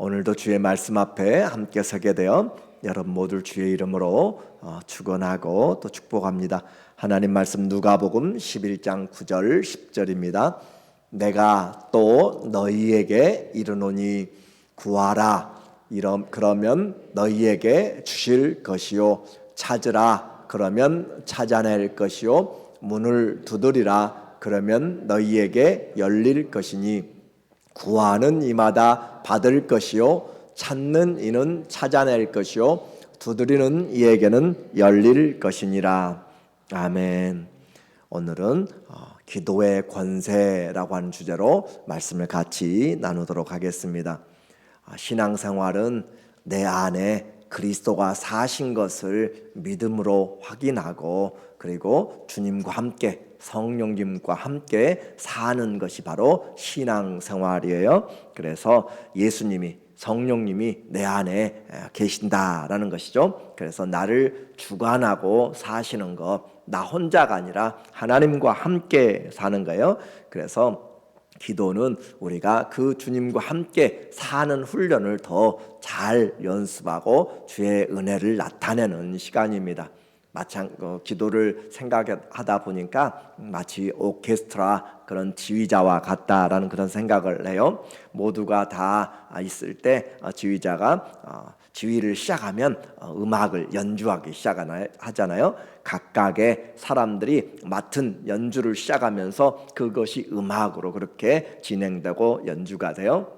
오늘도 주의 말씀 앞에 함께 서게 되어 여러분 모두 주의 이름으로 어, 축원하고 또 축복합니다. 하나님 말씀 누가복음 11장 9절 10절입니다. 내가 또 너희에게 이르노니 구하라. 이러 그러면 너희에게 주실 것이요. 찾으라. 그러면 찾아낼 것이요. 문을 두드리라. 그러면 너희에게 열릴 것이니 구하는 이마다 받을 것이요 찾는 이는 찾아낼 것이요 두드리는 이에게는 열릴 것이니라 아멘. 오늘은 어, 기도의 권세라고 하는 주제로 말씀을 같이 나누도록 하겠습니다. 아, 신앙생활은 내 안에 그리스도가 사신 것을 믿음으로 확인하고 그리고 주님과 함께 성령님과 함께 사는 것이 바로 신앙생활이에요. 그래서 예수님이 성령님이 내 안에 계신다라는 것이죠. 그래서 나를 주관하고 사시는 것, 나 혼자가 아니라 하나님과 함께 사는 거예요. 그래서 기도는 우리가 그 주님과 함께 사는 훈련을 더 잘 연습하고 주의 은혜를 나타내는 시간입니다. 마찬 어, 기도를 생각하다 보니까 마치 오케스트라 그런 지휘자와 같다라는 그런 생각을 해요. 모두가 다 있을 때 어, 지휘자가 어, 지휘를 시작하면 음악을 연주하기 시작하잖아요. 각각의 사람들이 맡은 연주를 시작하면서 그것이 음악으로 그렇게 진행되고 연주가 돼요.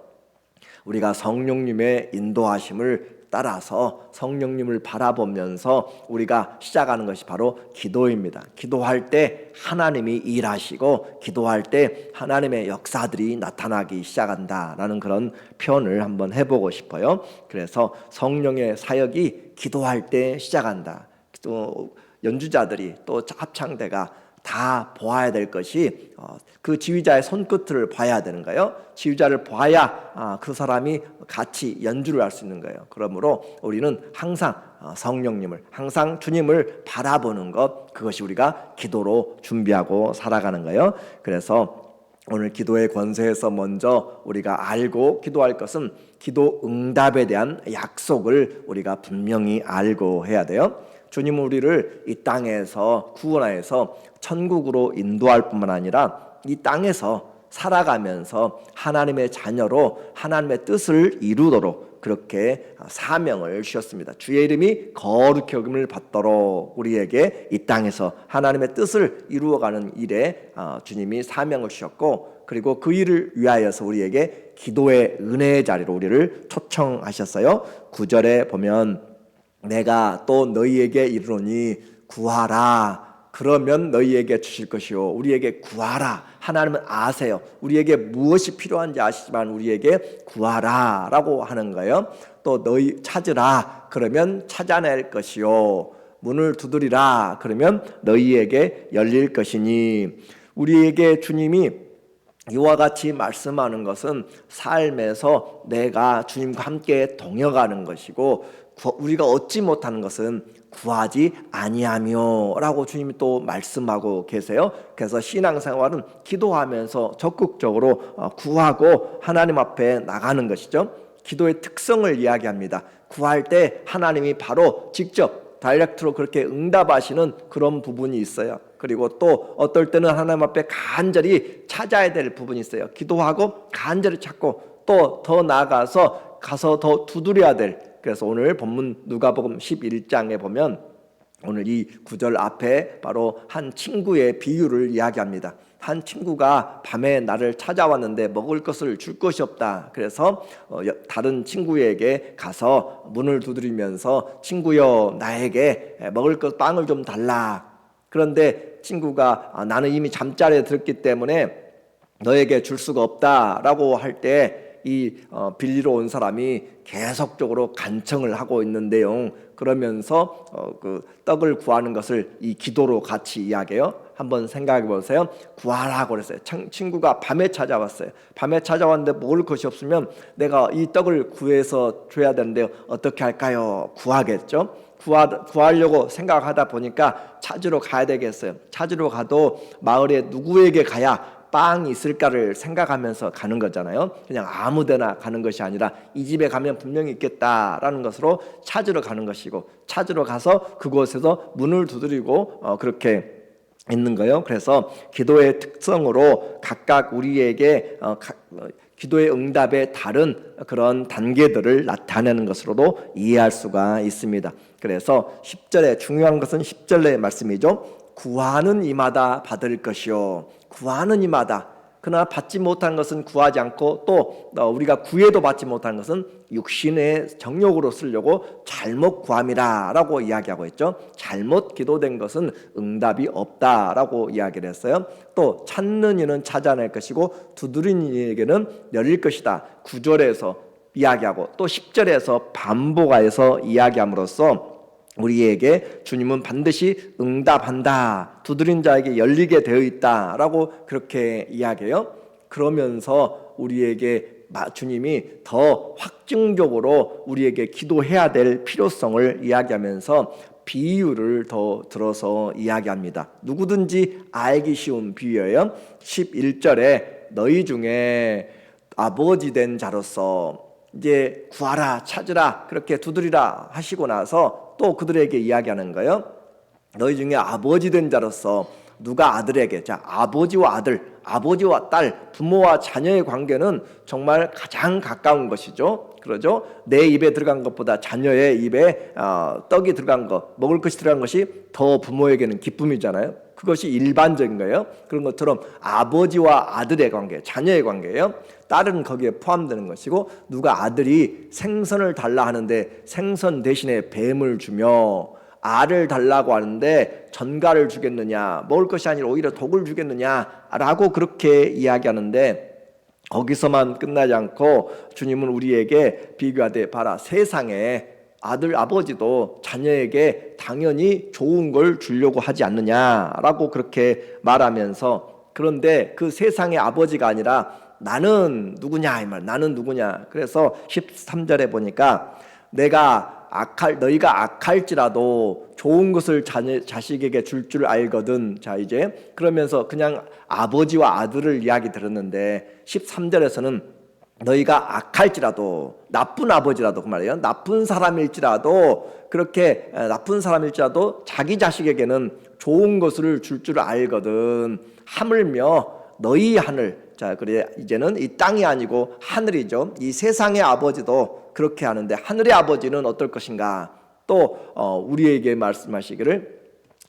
우리가 성령님의 인도하심을 따라서 성령님을 바라보면서 우리가 시작하는 것이 바로 기도입니다. 기도할 때 하나님이 일하시고 기도할 때 하나님의 역사들이 나타나기 시작한다라는 그런 표현을 한번 해보고 싶어요. 그래서 성령의 사역이 기도할 때 시작한다. 또 연주자들이 또 합창대가 다 보아야 될 것이 어, 그 지휘자의 손끝을 봐야 되는 거예요. 지휘자를 봐야 아, 그 사람이 같이 연주를 할 수 있는 거예요. 그러므로 우리는 항상 어, 성령님을 항상 주님을 바라보는 것 그것이 우리가 기도로 준비하고 살아가는 거예요. 그래서 오늘 기도의 권세에서 먼저 우리가 알고 기도할 것은 기도 응답에 대한 약속을 우리가 분명히 알고 해야 돼요. 주님은 우리를 이 땅에서 구원하여서 천국으로 인도할 뿐만 아니라 이 땅에서 살아가면서 하나님의 자녀로 하나님의 뜻을 이루도록 그렇게 사명을 주셨습니다. 주의 이름이 거룩히 여김을 받도록 우리에게 이 땅에서 하나님의 뜻을 이루어가는 일에 어, 주님이 사명을 주셨고 그리고 그 일을 위하여서 우리에게 기도의 은혜의 자리로 우리를 초청하셨어요. 구절에 보면 내가 또 너희에게 이르노니 구하라. 그러면 너희에게 주실 것이요. 우리에게 구하라. 하나님은 아세요. 우리에게 무엇이 필요한지 아시지만 우리에게 구하라 라고 하는 거예요. 또 너희 찾으라. 그러면 찾아낼 것이요. 문을 두드리라. 그러면 너희에게 열릴 것이니. 우리에게 주님이 이와 같이 말씀하는 것은 삶에서 내가 주님과 함께 동역하는 것이고 우리가 얻지 못하는 것은 구하지 아니하며라고 주님이 또 말씀하고 계세요. 그래서 신앙생활은 기도하면서 적극적으로 어, 구하고 하나님 앞에 나가는 것이죠. 기도의 특성을 이야기합니다. 구할 때 하나님이 바로 직접 다이렉트로 그렇게 응답하시는 그런 부분이 있어요. 그리고 또 어떨 때는 하나님 앞에 간절히 찾아야 될 부분이 있어요. 기도하고 간절히 찾고 또 더 나아가서 가서 더 두드려야 될 그래서 오늘 본문 누가복음 11장에 보면 오늘 이 구절 앞에 바로 한 친구의 비유를 이야기합니다. 한 친구가 밤에 나를 찾아왔는데 먹을 것을 줄 것이 없다. 그래서 어, 다른 친구에게 가서 문을 두드리면서 친구여 나에게 먹을 것 빵을 좀 달라. 그런데 친구가 아, 나는 이미 잠자리에 들었기 때문에 너에게 줄 수가 없다라고 할 때 이 어, 빌리러 온 사람이 계속적으로 간청을 하고 있는데요. 그러면서 어, 그 떡을 구하는 것을 이 기도로 같이 이야기해요. 한번 생각해 보세요. 구하라고 그랬어요. 친구가 밤에 찾아왔어요. 밤에 찾아왔는데 먹을 것이 없으면 내가 이 떡을 구해서 줘야 되는데 어떻게 할까요? 구하겠죠. 구하, 구하려고 생각하다 보니까 찾으러 가야 되겠어요. 찾으러 가도 마을에 누구에게 가야 빵이 있을까를 생각하면서 가는 거잖아요. 그냥 아무 데나 가는 것이 아니라 이 집에 가면 분명히 있겠다라는 것으로 찾으러 가는 것이고 찾으러 가서 그곳에서 문을 두드리고 어, 그렇게 있는 거예요. 그래서 기도의 특성으로 각각 우리에게 어, 각, 어, 기도의 응답의 다른 그런 단계들을 나타내는 것으로도 이해할 수가 있습니다. 그래서 10절에 중요한 것은 10절의 말씀이죠. 구하는 이마다 받을 것이요. 구하는 이마다 그러나 받지 못한 것은 구하지 않고 또 어, 우리가 구해도 받지 못한 것은 육신의 정욕으로 쓰려고 잘못 구함이라라고 이야기하고 있죠. 잘못 기도된 것은 응답이 없다라고 이야기를 했어요. 또 찾는 이는 찾아낼 것이고 두드리는 이에게는 열릴 것이다. 구절에서 이야기하고 또 10절에서 반복하여서 이야기함으로써 우리에게 주님은 반드시 응답한다. 두드린 자에게 열리게 되어 있다라고 그렇게 이야기해요. 그러면서 우리에게 주님이 더 확증적으로 우리에게 기도해야 될 필요성을 이야기하면서 비유를 더 들어서 이야기합니다. 누구든지 알기 쉬운 비유예요. 11절에 너희 중에 아버지 된 자로서 이제 구하라 찾으라 그렇게 두드리라 하시고 나서 또 그들에게 이야기하는 거예요. 너희 중에 아버지 된 자로서 누가 아들에게 자 아버지와 아들, 아버지와 딸, 부모와 자녀의 관계는 정말 가장 가까운 것이죠. 그러죠? 내 입에 들어간 것보다 자녀의 입에 어, 떡이 들어간 것, 먹을 것이 들어간 것이 더 부모에게는 기쁨이잖아요. 그것이 일반적인 거예요. 그런 것처럼 아버지와 아들의 관계, 자녀의 관계예요. 딸은 거기에 포함되는 것이고 누가 아들이 생선을 달라 하는데 생선 대신에 뱀을 주며 알을 달라고 하는데 전갈을 주겠느냐 먹을 것이 아니라 오히려 독을 주겠느냐라고 그렇게 이야기하는데 거기서만 끝나지 않고 주님은 우리에게 비교하되 봐라 세상에 아들 아버지도 자녀에게 당연히 좋은 걸 주려고 하지 않느냐라고 그렇게 말하면서 그런데 그 세상의 아버지가 아니라 나는 누구냐 이 말. 나는 누구냐. 그래서 13절에 보니까 내가 악할 너희가 악할지라도 좋은 것을 자녀, 자식에게 줄 줄 알거든. 자 이제 그러면서 그냥 아버지와 아들을 이야기 들었는데 13절에서는 너희가 악할지라도 나쁜 아버지라도 그 말이에요. 나쁜 사람일지라도 그렇게 나쁜 사람일지라도 자기 자식에게는 좋은 것을 줄줄 알거든. 하물며 너희 하늘 자, 그래 이제는 이 땅이 아니고 하늘이죠. 이 세상의 아버지도 그렇게 하는데 하늘의 아버지는 어떨 것인가? 또 어, 우리에게 말씀하시기를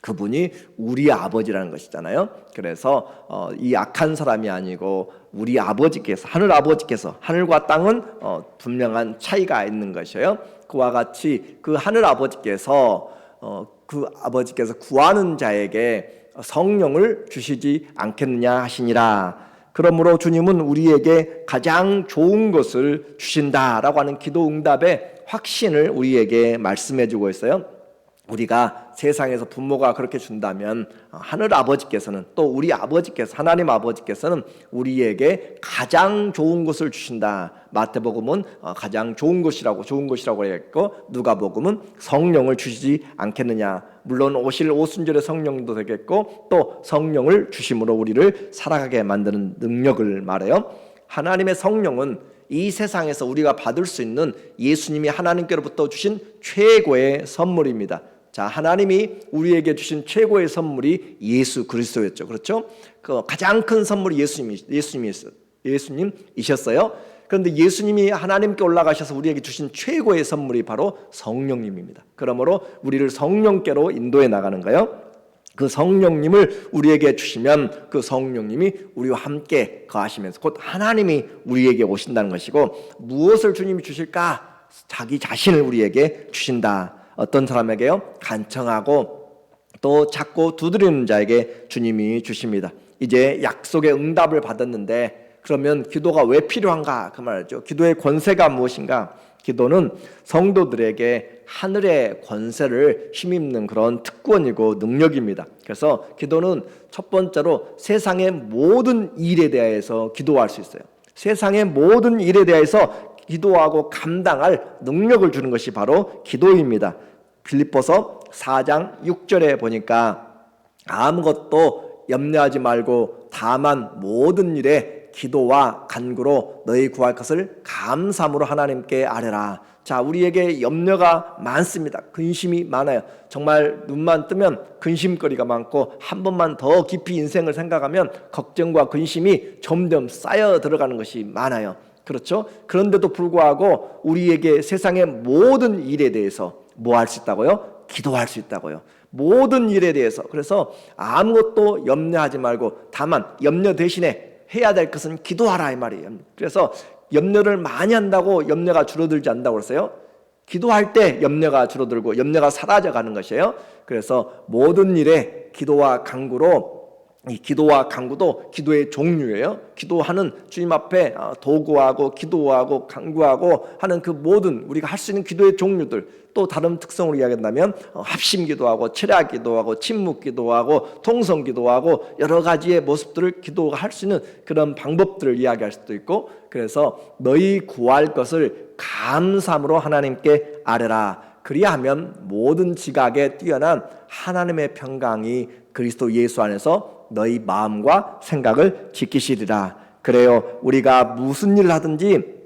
그분이 우리 아버지라는 것이잖아요. 그래서 어, 이 악한 사람이 아니고 우리 아버지께서 하늘 아버지께서 하늘과 땅은 어, 분명한 차이가 있는 것이에요. 그와 같이 그 하늘 아버지께서 어, 그 아버지께서 구하는 자에게 성령을 주시지 않겠느냐 하시니라. 그러므로 주님은 우리에게 가장 좋은 것을 주신다라고 하는 기도 응답의 확신을 우리에게 말씀해 주고 있어요. 우리가 세상에서 부모가 그렇게 준다면 하늘 아버지께서는 또 우리 아버지께서 하나님 아버지께서는 우리에게 가장 좋은 것을 주신다. 마태복음은 가장 좋은 것이라고 좋은 것이라고 했고 누가복음은 성령을 주시지 않겠느냐. 물론 오실 오순절의 성령도 되겠고 또 성령을 주심으로 우리를 살아가게 만드는 능력을 말해요. 하나님의 성령은 이 세상에서 우리가 받을 수 있는 예수님이 하나님께로부터 주신 최고의 선물입니다. 자, 하나님이 우리에게 주신 최고의 선물이 예수 그리스도였죠. 그렇죠? 그 가장 큰 선물이 예수님이 예수님이 예수님이셨어요. 그런데 예수님이 하나님께 올라가셔서 우리에게 주신 최고의 선물이 바로 성령님입니다. 그러므로 우리를 성령께로 인도해 나가는 거예요. 그 성령님을 우리에게 주시면 그 성령님이 우리와 함께 거하시면서 곧 하나님이 우리에게 오신다는 것이고 무엇을 주님이 주실까? 자기 자신을 우리에게 주신다. 어떤 사람에게요? 간청하고 또 찾고 두드리는 자에게 주님이 주십니다. 이제 약속의 응답을 받았는데 그러면 기도가 왜 필요한가 그 말이죠. 기도의 권세가 무엇인가? 기도는 성도들에게 하늘의 권세를 힘입는 그런 특권이고 능력입니다. 그래서 기도는 첫 번째로 세상의 모든 일에 대해서 기도할 수 있어요. 세상의 모든 일에 대해서 기도하고 감당할 능력을 주는 것이 바로 기도입니다. 빌립보서 4장 6절에 보니까 아무것도 염려하지 말고 다만 모든 일에 기도와 간구로 너희 구할 것을 감사함으로 하나님께 아뢰라. 자, 우리에게 염려가 많습니다. 근심이 많아요. 정말 눈만 뜨면 근심거리가 많고 한 번만 더 깊이 인생을 생각하면 걱정과 근심이 점점 쌓여 들어가는 것이 많아요. 그렇죠? 그런데도 불구하고 우리에게 세상의 모든 일에 대해서 뭐 할 수 있다고요? 기도할 수 있다고요. 모든 일에 대해서. 그래서 아무것도 염려하지 말고 다만 염려 대신에 해야 될 것은 기도하라 이 말이에요. 그래서 염려를 많이 한다고 염려가 줄어들지 않는다고 그랬어요. 기도할 때 염려가 줄어들고 염려가 사라져 가는 것이에요. 그래서 모든 일에 기도와 간구로 이 기도와 간구도 기도의 종류예요. 기도하는 주님 앞에 어, 도구하고 기도하고 간구하고 하는 그 모든 우리가 할 수 있는 기도의 종류들 또 다른 특성으로 이야기한다면 어, 합심 기도하고 철야 기도하고 침묵 기도하고 통성 기도하고 여러 가지의 모습들을 기도할 수 있는 그런 방법들을 이야기할 수도 있고 그래서 너희 구할 것을 감사함으로 하나님께 아뢰라 그리하면 모든 지각에 뛰어난 하나님의 평강이 그리스도 예수 안에서 너희 마음과 생각을 지키시리라. 그래요. 우리가 무슨 일을 하든지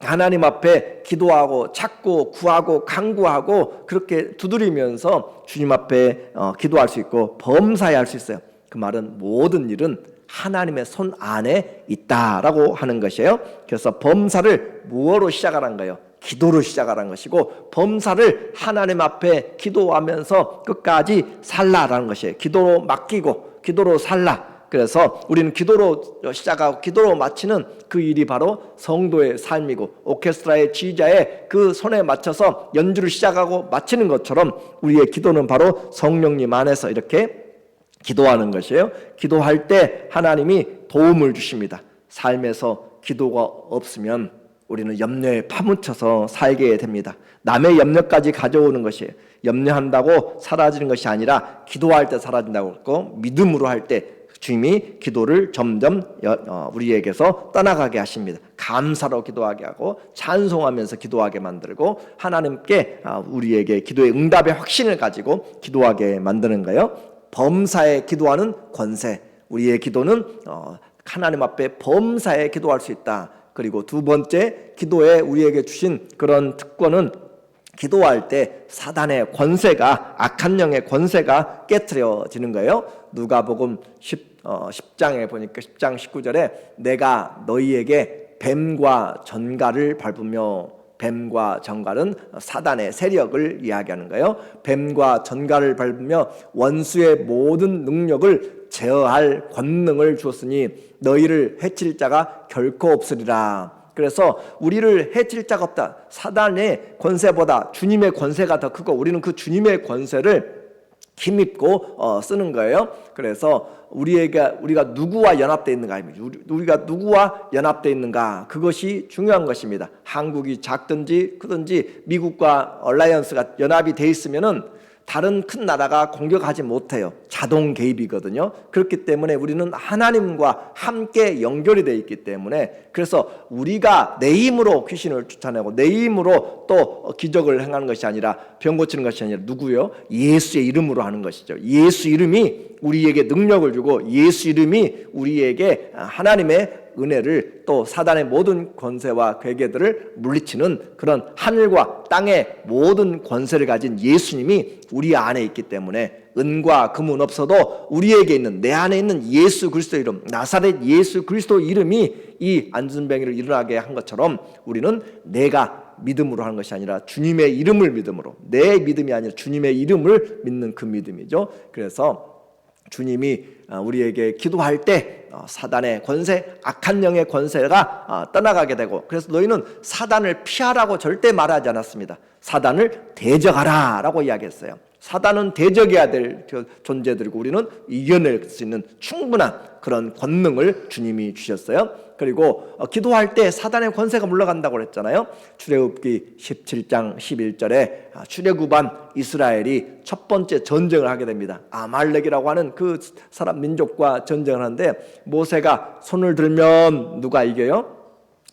하나님 앞에 기도하고 찾고 구하고 간구하고 그렇게 두드리면서 주님 앞에 어, 기도할 수 있고 범사에 할 수 있어요. 그 말은 모든 일은 하나님의 손 안에 있다라고 하는 것이에요. 그래서 범사를 무엇으로 시작하는 거예요? 기도로 시작하는 것이고 범사를 하나님 앞에 기도하면서 끝까지 살라라는 것이에요. 기도로 맡기고 기도로 살라. 그래서 우리는 기도로 시작하고 기도로 마치는 그 일이 바로 성도의 삶이고 오케스트라의 지휘자의 그 손에 맞춰서 연주를 시작하고 마치는 것처럼 우리의 기도는 바로 성령님 안에서 이렇게 기도하는 것이에요. 기도할 때 하나님이 도움을 주십니다. 삶에서 기도가 없으면 우리는 염려에 파묻혀서 살게 됩니다. 남의 염려까지 가져오는 것이에요. 염려한다고 사라지는 것이 아니라 기도할 때 사라진다고 했고 믿음으로 할 때 주님이 기도를 점점 어, 우리에게서 떠나가게 하십니다. 감사로 기도하게 하고 찬송하면서 기도하게 만들고 하나님께 아, 우리에게 기도의 응답의 확신을 가지고 기도하게 만드는 거예요. 범사에 기도하는 권세. 우리의 기도는 어, 하나님 앞에 범사에 기도할 수 있다. 그리고 두 번째 기도에 우리에게 주신 그런 특권은 기도할 때 사단의 권세가 악한 영의 권세가 깨트려지는 거예요. 누가복음 10, 어, 10장에 보니까 10장 19절에 내가 너희에게 뱀과 전갈을 밟으며 뱀과 전갈은 사단의 세력을 이야기하는 거예요. 뱀과 전갈을 밟으며 원수의 모든 능력을 제어할 권능을 주었으니 너희를 해칠 자가 결코 없으리라. 그래서 우리를 해칠 자가 없다. 사단의 권세보다 주님의 권세가 더 크고 우리는 그 주님의 권세를 힘입고 어, 쓰는 거예요. 그래서 우리에게 우리가 누구와 연합되어 있는가 우리가 누구와 연합되어 있는가 그것이 중요한 것입니다. 한국이 작든지 크든지 미국과 얼라이언스가 연합이 돼 있으면은 다른 큰 나라가 공격하지 못해요. 자동 개입이거든요. 그렇기 때문에 우리는 하나님과 함께 연결이 되어 있기 때문에 그래서 우리가 내 힘으로 귀신을 쫓아내고 내 힘으로 또 기적을 행하는 것이 아니라 병 고치는 것이 아니라 누구요? 예수의 이름으로 하는 것이죠. 예수 이름이 우리에게 능력을 주고 예수 이름이 우리에게 하나님의 은혜를 또 사단의 모든 권세와 괴계들을 물리치는 그런 하늘과 땅의 모든 권세를 가진 예수님이 우리 안에 있기 때문에 은과 금은 없어도 우리에게 있는 내 안에 있는 예수 그리스도 이름 나사렛 예수 그리스도 이름이 이 안전병이를 일어나게 한 것처럼 우리는 내가 믿음으로 하는 것이 아니라 주님의 이름을 믿음으로 내 믿음이 아니라 주님의 이름을 믿는 그 믿음이죠. 그래서 주님이 어, 우리에게 기도할 때 어, 사단의 권세, 악한 영의 권세가 어, 떠나가게 되고 그래서 너희는 사단을 피하라고 절대 말하지 않았습니다. 사단을 대적하라라고 이야기했어요. 사단은 대적해야 될 존재들이고 우리는 이겨낼 수 있는 충분한 그런 권능을 주님이 주셨어요. 그리고 어, 기도할 때 사단의 권세가 물러간다고 그랬잖아요. 출애굽기 17장 11절에 아, 출애굽한 이스라엘이 첫 번째 전쟁을 하게 됩니다. 아말렉이라고 하는 그 사람 민족과 전쟁을 하는데 모세가 손을 들면 누가 이겨요?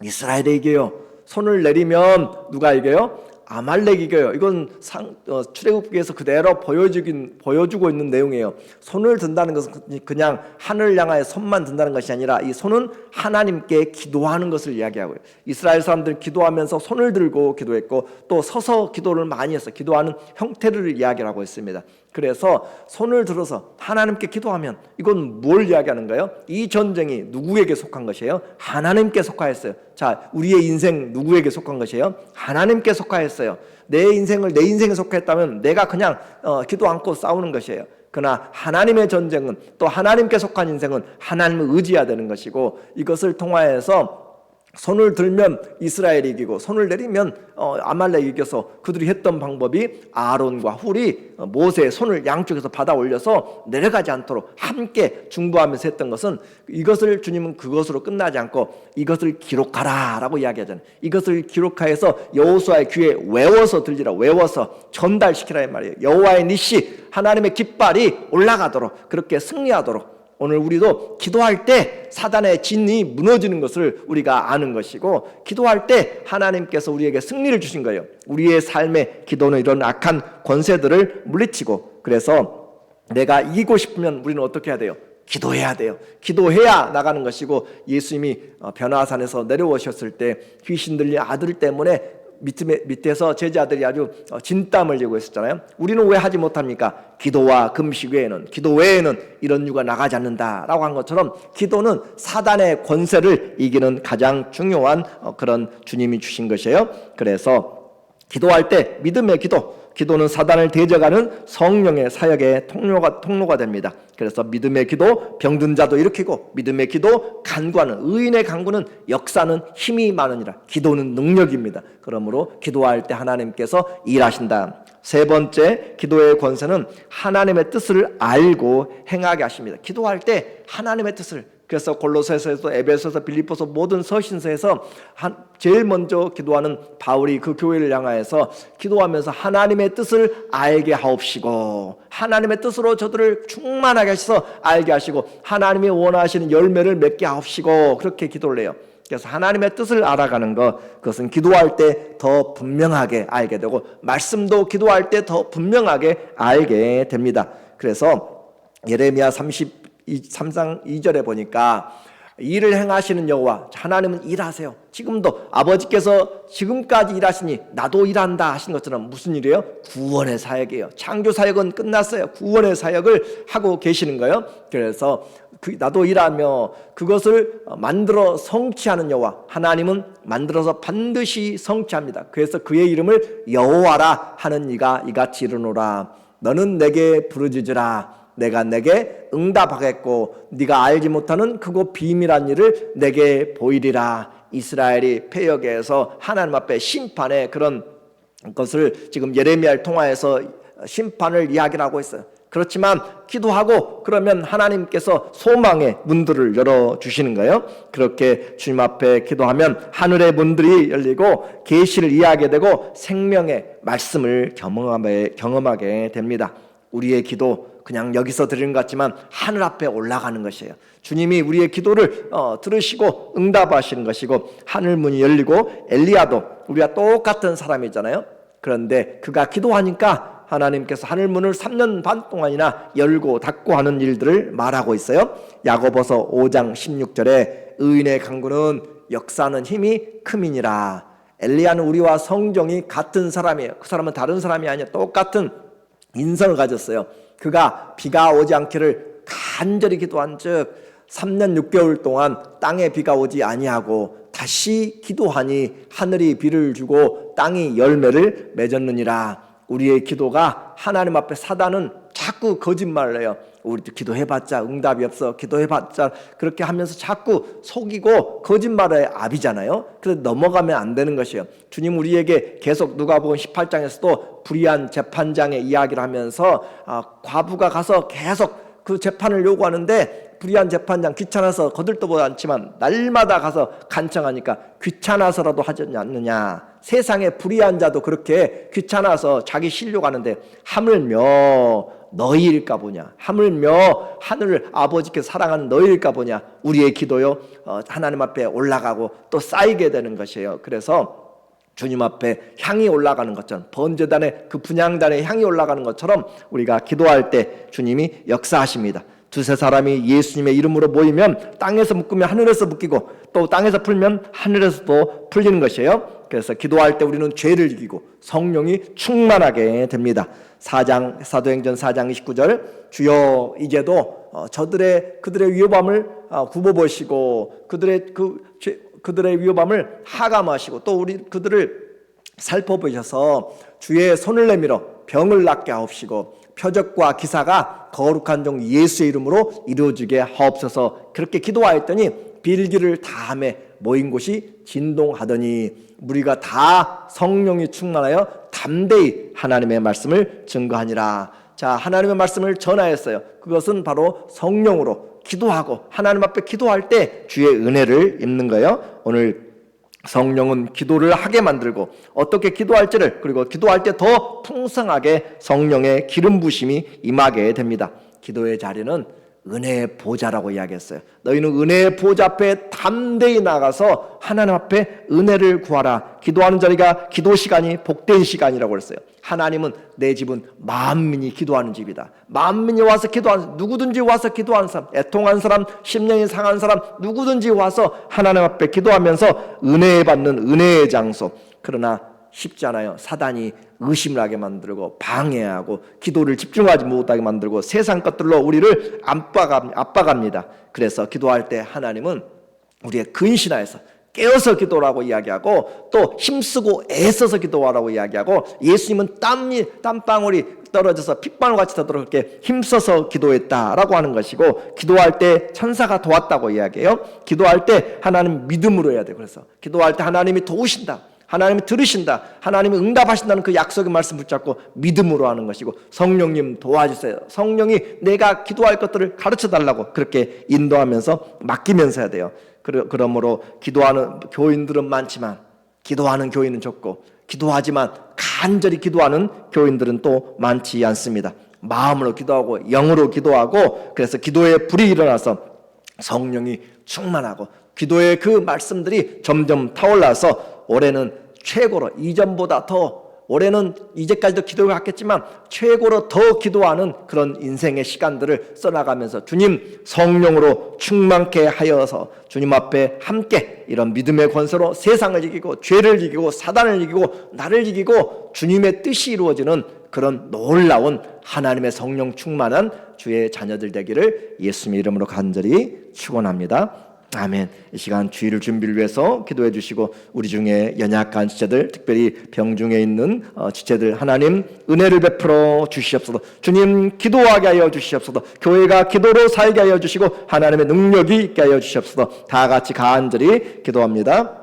이스라엘이 이겨요. 손을 내리면 누가 이겨요? 아말렉 이겨요. 이건 상, 어, 출애굽기에서 그대로 보여주긴 보여주고 있는 내용이에요. 손을 든다는 것은 그냥 하늘 향하여 손만 든다는 것이 아니라 이 손은 하나님께 기도하는 것을 이야기하고요. 이스라엘 사람들 기도하면서 손을 들고 기도했고 또 서서 기도를 많이 해서 기도하는 형태를 이야기하고 있습니다. 그래서 손을 들어서 하나님께 기도하면 이건 뭘 이야기하는가요? 이 전쟁이 누구에게 속한 것이에요? 하나님께 속하였어요. 자, 우리의 인생 누구에게 속한 것이에요? 하나님께 속하였어요. 내 인생을 내 인생에 속했다면 내가 그냥 어, 기도 않고 싸우는 것이에요. 그러나 하나님의 전쟁은 또 하나님께 속한 인생은 하나님을 의지해야 되는 것이고 이것을 통하여서 손을 들면 이스라엘이 이기고 손을 내리면 어, 아말렉이 이겨서 그들이 했던 방법이 아론과 훌이 어, 모세의 손을 양쪽에서 받아 올려서 내려가지 않도록 함께 중보하면서 했던 것은 이것을 주님은 그것으로 끝나지 않고 이것을 기록하라라고 이야기하잖아요. 이것을 기록하여서 여호수아의 귀에 외워서 들리라 외워서 전달시키라 이 말이에요. 여호와의 니시 하나님의 깃발이 올라가도록 그렇게 승리하도록 오늘 우리도 기도할 때 사단의 진이 무너지는 것을 우리가 아는 것이고 기도할 때 하나님께서 우리에게 승리를 주신 거예요. 우리의 삶의 기도는 이런 악한 권세들을 물리치고 그래서 내가 이기고 싶으면 우리는 어떻게 해야 돼요? 기도해야 돼요. 기도해야 나가는 것이고 예수님이 어, 변화산에서 내려오셨을 때 귀신 들린 아들 때문에 밑에, 밑에 서 제자들이 아주 어, 진땀을 흘리고 있었잖아요. 우리는 왜 하지 못합니까? 기도와 금식 외에는, 기도 외에는 이런 유가 나가지 않는다라고 한 것처럼 기도는 사단의 권세를 이기는 가장 중요한 어, 그런 주님이 주신 것이에요. 그래서 기도할 때 믿음의 기도, 기도는 사단을 대적하는 성령의 사역의 통로가 통로가 됩니다. 그래서 믿음의 기도 병든 자도 일으키고 믿음의 기도 간구하는 의인의 간구는 역사는 힘이 많으니라. 기도는 능력입니다. 그러므로 기도할 때 하나님께서 일하신다. 세 번째 기도의 권세는 하나님의 뜻을 알고 행하게 하십니다. 기도할 때 하나님의 뜻을 그래서 골로새서에서 에베소서 빌립보서 모든 서신서에서 한, 제일 먼저 기도하는 바울이 그 교회를 향하여서 기도하면서 하나님의 뜻을 알게 하옵시고 하나님의 뜻으로 저들을 충만하게 하셔서 알게 하시고 하나님이 원하시는 열매를 맺게 하옵시고 그렇게 기도를 해요. 그래서 하나님의 뜻을 알아가는 것 그것은 기도할 때 더 분명하게 알게 되고 말씀도 기도할 때 더 분명하게 알게 됩니다. 그래서 예레미야 30 3장 2절에 보니까 일을 행하시는 여호와 하나님은 일하세요. 지금도 아버지께서 지금까지 일하시니 나도 일한다 하신 것처럼 무슨 일이에요? 구원의 사역이에요. 창조 사역은 끝났어요. 구원의 사역을 하고 계시는 거예요. 그래서 그 나도 일하며 그것을 만들어 성취하는 여호와 하나님은 만들어서 반드시 성취합니다. 그래서 그의 이름을 여호와라 하는 이가 이같이 이르노라 너는 내게 부르짖으라 내가 내게 응답하겠고 네가 알지 못하는 그곳 비밀한 일을 내게 보이리라. 이스라엘이 폐역에서 하나님 앞에 심판의 그런 것을 지금 예레미야를 통하여서 심판을 이야기하고 있어요. 그렇지만 기도하고 그러면 하나님께서 소망의 문들을 열어 주시는 거예요. 그렇게 주님 앞에 기도하면 하늘의 문들이 열리고 계시를 이해하게 되고 생명의 말씀을 경험하게 됩니다. 우리의 기도 그냥 여기서 드리는 것 같지만 하늘 앞에 올라가는 것이에요. 주님이 우리의 기도를 어, 들으시고 응답하시는 것이고 하늘 문이 열리고 엘리야도 우리가 똑같은 사람이잖아요. 그런데 그가 기도하니까 하나님께서 하늘 문을 3년 반 동안이나 열고 닫고 하는 일들을 말하고 있어요. 야고보서 5장 16절에 의인의 강구는 역사는 힘이 크민이라. 엘리야는 우리와 성정이 같은 사람이에요. 그 사람은 다른 사람이 아니야. 똑같은 인성을 가졌어요. 그가 비가 오지 않기를 간절히 기도한 즉 3년 6개월 동안 땅에 비가 오지 아니하고 다시 기도하니 하늘이 비를 주고 땅이 열매를 맺었느니라. 우리의 기도가 하나님 앞에 사단은 자꾸 거짓말을 해요. 우리도 기도해봤자 응답이 없어. 기도해봤자 그렇게 하면서 자꾸 속이고 거짓말의 압이잖아요. 그래서 넘어가면 안 되는 것이에요. 주님 우리에게 계속 누가복음 18장에서도 불의한 재판장의 이야기를 하면서 아, 과부가 가서 계속 그 재판을 요구하는데 불의한 재판장 귀찮아서 거들떠보지 않지만 날마다 가서 간청하니까 귀찮아서라도 하지 않느냐. 세상에 불의한 자도 그렇게 귀찮아서 자기 실려가는데 하물며 너희일까 보냐. 하물며 하늘을 아버지께 사랑하는 너희일까 보냐. 우리의 기도요. 어, 하나님 앞에 올라가고 또 쌓이게 되는 것이에요. 그래서 주님 앞에 향이 올라가는 것처럼 번제단에 그 분향단에 향이 올라가는 것처럼 우리가 기도할 때 주님이 역사하십니다. 두세 사람이 예수님의 이름으로 모이면 땅에서 묶으면 하늘에서 묶이고 또 땅에서 풀면 하늘에서도 풀리는 것이에요. 그래서 기도할 때 우리는 죄를 이기고 성령이 충만하게 됩니다. 4장 사도행전 4장 29절 주여 이제도 어, 저들의 그들의 위협함을 어, 굽어 보시고 그들의 그 죄, 그들의 위협함을 하감하시고 또 우리 그들을 살펴보셔서 주의 손을 내밀어 병을 낫게 하옵시고 표적과 기사가 거룩한 종 예수의 이름으로 이루어지게 하옵소서. 그렇게 기도하였더니 빌기를 다함에 모인 곳이 진동하더니 무리가 다 성령이 충만하여 담대히 하나님의 말씀을 증거하니라. 자 하나님의 말씀을 전하였어요. 그것은 바로 성령으로 기도하고 하나님 앞에 기도할 때 주의 은혜를 입는 거예요 오늘 성령은 기도를 하게 만들고 어떻게 기도할지를 그리고 기도할 때 더 풍성하게 성령의 기름 부심이 임하게 됩니다. 기도의 자리는 은혜의 보좌라고 이야기했어요. 너희는 은혜의 보좌 앞에 담대히 나가서 하나님 앞에 은혜를 구하라. 기도하는 자리가 기도 시간이 복된 시간이라고 그랬어요. 하나님은 내 집은 만민이 기도하는 집이다. 만민이 와서 기도하는 누구든지 와서 기도하는 사람, 애통한 사람, 심령이 상한 사람 누구든지 와서 하나님 앞에 기도하면서 은혜 받는 은혜의 장소. 그러나 쉽지 않아요. 사단이 의심을 하게 만들고 방해하고 기도를 집중하지 못하게 만들고 세상 것들로 우리를 압박합, 압박합니다. 그래서 기도할 때 하나님은 우리의 근신하에서 깨어서 기도라고 이야기하고 또 힘쓰고 애써서 기도하라고 이야기하고 예수님은 땀이 땀방울이 떨어져서 핏방울 같이 더도록 그렇게 힘써서 기도했다라고 하는 것이고 기도할 때 천사가 도왔다고 이야기해요. 기도할 때 하나님 믿음으로 해야 돼. 그래서 기도할 때 하나님이 도우신다. 하나님이 들으신다. 하나님이 응답하신다는 그 약속의 말씀 붙잡고 믿음으로 하는 것이고 성령님 도와주세요. 성령이 내가 기도할 것들을 가르쳐 달라고 그렇게 인도하면서 맡기면서 해야 돼요. 그러- 그러므로 기도하는 교인들은 많지만 기도하는 교인은 적고 기도하지만 간절히 기도하는 교인들은 또 많지 않습니다. 마음으로 기도하고 영으로 기도하고 그래서 기도에 불이 일어나서 성령이 충만하고 기도의 그 말씀들이 점점 타올라서 올해는 최고로 이전보다 더 올해는 이제까지도 기도가 갔겠지만 최고로 더 기도하는 그런 인생의 시간들을 써나가면서 주님 성령으로 충만케 하여서 주님 앞에 함께 이런 믿음의 권세로 세상을 이기고 죄를 이기고 사단을 이기고 나를 이기고 주님의 뜻이 이루어지는 그런 놀라운 하나님의 성령 충만한 주의 자녀들 되기를 예수님의 이름으로 간절히 축원합니다. 아멘. 이 시간 주일을 준비를 위해서 기도해 주시고 우리 중에 연약한 지체들, 특별히 병중에 있는 어, 지체들 하나님 은혜를 베풀어 주시옵소서. 주님 기도하게 하여 주시옵소서. 교회가 기도로 살게 하여 주시고 하나님의 능력이 있게 하여 주시옵소서. 다 같이 간절히 기도합니다.